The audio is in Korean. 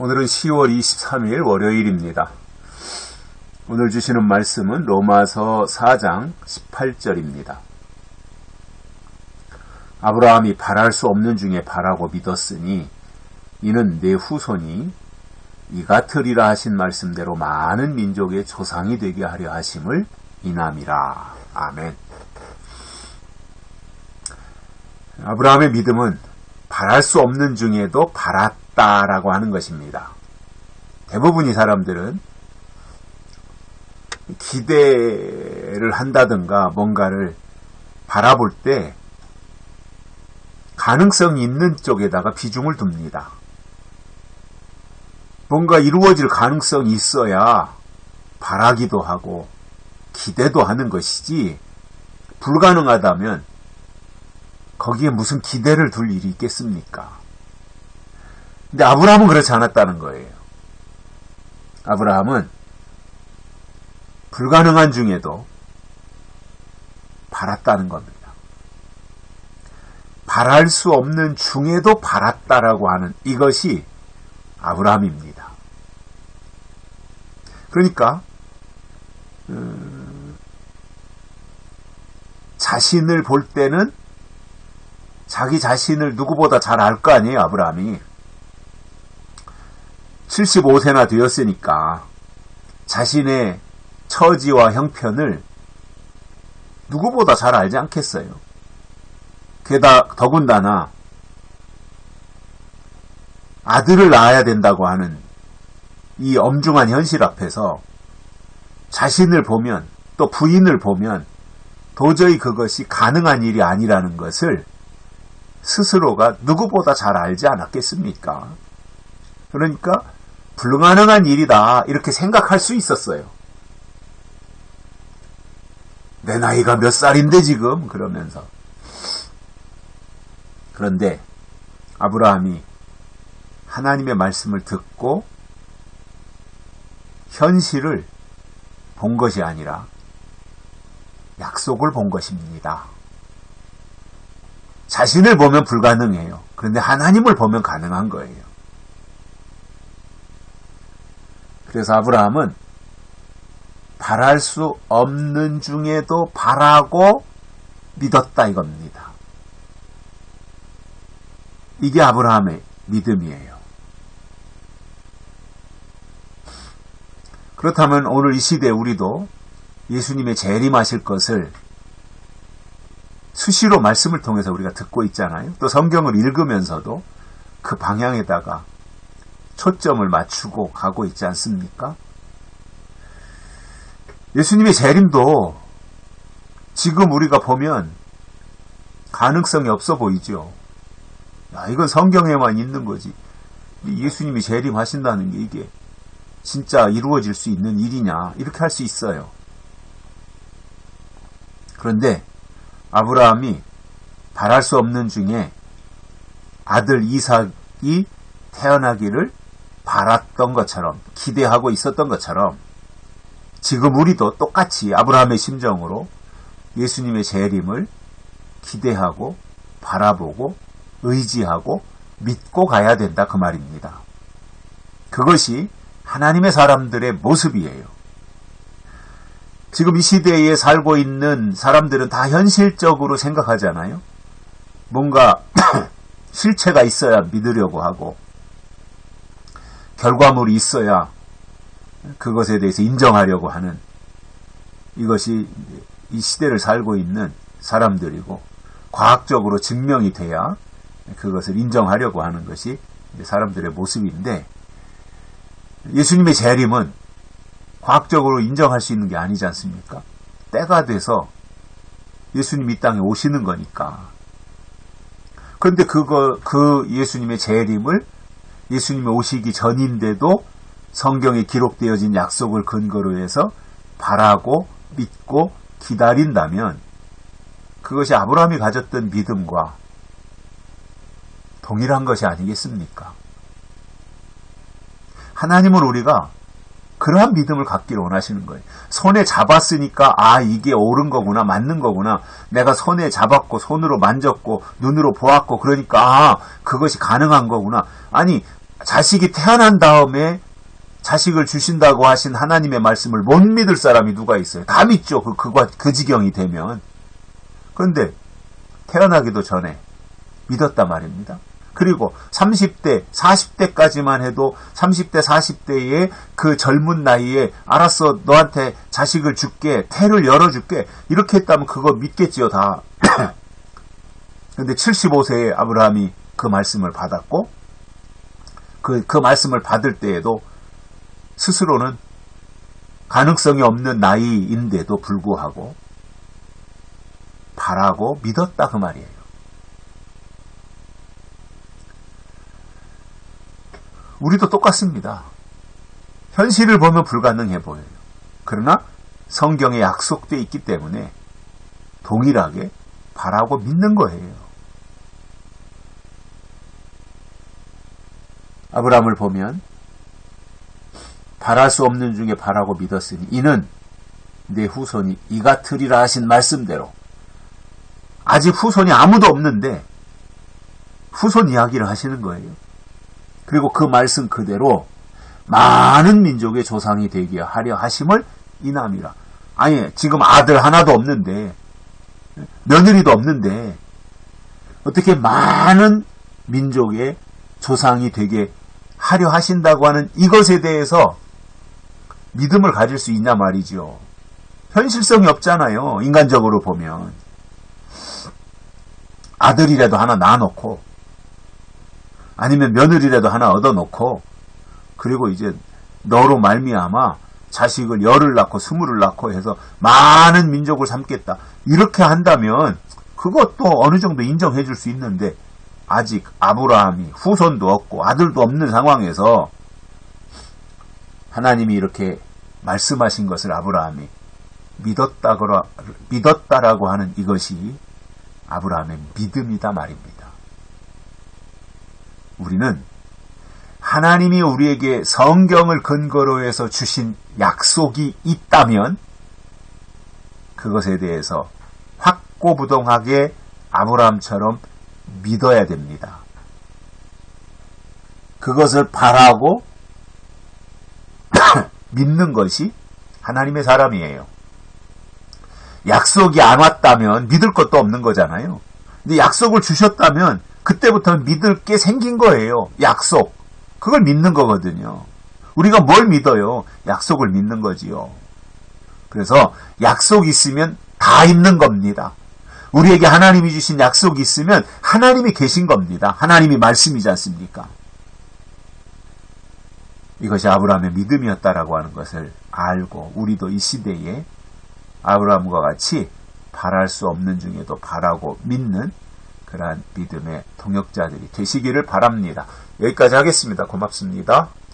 오늘은 10월 23일 월요일입니다. 오늘 주시는 말씀은 로마서 4장 18절입니다. 아브라함이 바랄 수 없는 중에 바라고 믿었으니 이는 내 후손이 이 같으리라 하신 말씀대로 많은 민족의 조상이 되게 하려 하심을 인함이라. 아멘. 아브라함의 믿음은 바랄 수 없는 중에도 바랐다라고 하는 것입니다. 대부분의 사람들은 기대를 한다든가 뭔가를 바라볼 때 가능성 있는 쪽에다가 비중을 둡니다. 뭔가 이루어질 가능성이 있어야 바라기도 하고 기대도 하는 것이지 불가능하다면 거기에 무슨 기대를 둘 일이 있겠습니까? 근데 아브라함은 그렇지 않았다는 거예요. 아브라함은 불가능한 중에도 바랐다는 겁니다. 바랄 수 없는 중에도 바랐다라고 하는 이것이 아브라함입니다. 그러니까 음, 자신을 볼 때는 자기 자신을 누구보다 잘 알 거 아니에요, 아브라함이. 75세나 되었으니까 자신의 처지와 형편을 누구보다 잘 알지 않겠어요. 게다 더군다나 아들을 낳아야 된다고 하는 이 엄중한 현실 앞에서 자신을 보면 또 부인을 보면 도저히 그것이 가능한 일이 아니라는 것을 스스로가 누구보다 잘 알지 않았겠습니까? 그러니까 불가능한 일이다 이렇게 생각할 수 있었어요. 내 나이가 몇 살인데 지금 그러면서 그런데 아브라함이 하나님의 말씀을 듣고 현실을 본 것이 아니라 약속을 본 것입니다. 자신을 보면 불가능해요. 그런데 하나님을 보면 가능한 거예요. 그래서 아브라함은 바랄 수 없는 중에도 바라고 믿었다 이겁니다. 이게 아브라함의 믿음이에요. 그렇다면 오늘 이 시대에 우리도 예수님의 재림하실 것을 수시로 말씀을 통해서 우리가 듣고 있잖아요. 또 성경을 읽으면서도 그 방향에다가 초점을 맞추고 가고 있지 않습니까? 예수님의 재림도 지금 우리가 보면 가능성이 없어 보이죠. 야, 이건 성경에만 있는 거지. 예수님이 재림하신다는 게 이게 진짜 이루어질 수 있는 일이냐 이렇게 할 수 있어요. 그런데 아브라함이 바랄 수 없는 중에 아들 이삭이 태어나기를 바랐던 것처럼 기대하고 있었던 것처럼 지금 우리도 똑같이 아브라함의 심정으로 예수님의 재림을 기대하고 바라보고 의지하고 믿고 가야 된다 그 말입니다. 그것이 하나님의 사람들의 모습이에요. 지금 이 시대에 살고 있는 사람들은 다 현실적으로 생각하잖아요. 뭔가 실체가 있어야 믿으려고 하고 결과물이 있어야 그것에 대해서 인정하려고 하는 이것이 이 시대를 살고 있는 사람들이고 과학적으로 증명이 돼야 그것을 인정하려고 하는 것이 사람들의 모습인데 예수님의 재림은 과학적으로 인정할 수 있는 게 아니지 않습니까? 때가 돼서 예수님 이 땅에 오시는 거니까. 그런데 그거 그 예수님의 재림을 예수님이 오시기 전인데도 성경에 기록되어진 약속을 근거로 해서 바라고 믿고 기다린다면 그것이 아브라함이 가졌던 믿음과 동일한 것이 아니겠습니까? 하나님은 우리가 그러한 믿음을 갖기를 원하시는 거예요. 손에 잡았으니까 아 이게 옳은 거구나 맞는 거구나 내가 손에 잡았고 손으로 만졌고 눈으로 보았고 그러니까 아 그것이 가능한 거구나 아니 자식이 태어난 다음에 자식을 주신다고 하신 하나님의 말씀을 못 믿을 사람이 누가 있어요? 다 믿죠. 그, 그, 그 지경이 되면. 그런데 태어나기도 전에 믿었단 말입니다. 그리고 30대, 40대까지만 해도 30대, 40대의 그 젊은 나이에 알았어, 너한테 자식을 줄게, 태를 열어줄게, 이렇게 했다면 그거 믿겠지요, 다. 근데 75세에 아브라함이 그 말씀을 받았고, 그, 그 말씀을 받을 때에도 스스로는 가능성이 없는 나이인데도 불구하고 바라고 믿었다 그 말이에요. 우리도 똑같습니다. 현실을 보면 불가능해 보여요. 그러나 성경에 약속돼 있기 때문에 동일하게 바라고 믿는 거예요. 아브라함을 보면 바랄 수 없는 중에 바라고 믿었으니 이는 내 후손이 이 같으리라 하신 말씀대로 아직 후손이 아무도 없는데 후손 이야기를 하시는 거예요. 그리고 그 말씀 그대로 많은 민족의 조상이 되게 하려 하심을 인함이라. 아니 지금 아들 하나도 없는데 며느리도 없는데 어떻게 많은 민족의 조상이 되게 하려 하신다고 하는 이것에 대해서 믿음을 가질 수 있냐 말이죠. 현실성이 없잖아요. 인간적으로 보면. 아들이라도 하나 낳아놓고, 아니면 며느리라도 하나 얻어놓고, 그리고 이제 너로 말미암아 자식을 열을 낳고 스물을 낳고 해서 많은 민족을 삼겠다. 이렇게 한다면 그것도 어느 정도 인정해 줄 수 있는데 아직 아브라함이 후손도 없고 아들도 없는 상황에서 하나님이 이렇게 말씀하신 것을 아브라함이 믿었다거라, 믿었다라고 하는 이것이 아브라함의 믿음이다 말입니다. 우리는 하나님이 우리에게 성경을 근거로 해서 주신 약속이 있다면 그것에 대해서 확고부동하게 아브라함처럼 믿어야 됩니다. 그것을 바라고 믿는 것이 하나님의 사람이에요. 약속이 안 왔다면 믿을 것도 없는 거잖아요. 근데 약속을 주셨다면 그때부터는 믿을 게 생긴 거예요. 약속. 그걸 믿는 거거든요. 우리가 뭘 믿어요? 약속을 믿는 거지요. 그래서 약속 있으면 다 있는 겁니다. 우리에게 하나님이 주신 약속이 있으면 하나님이 계신 겁니다. 하나님이 말씀이지 않습니까? 이것이 아브라함의 믿음이었다라고 하는 것을 알고 우리도 이 시대에 아브라함과 같이 바랄 수 없는 중에도 바라고 믿는 그러한 믿음의 동역자들이 되시기를 바랍니다. 여기까지 하겠습니다. 고맙습니다.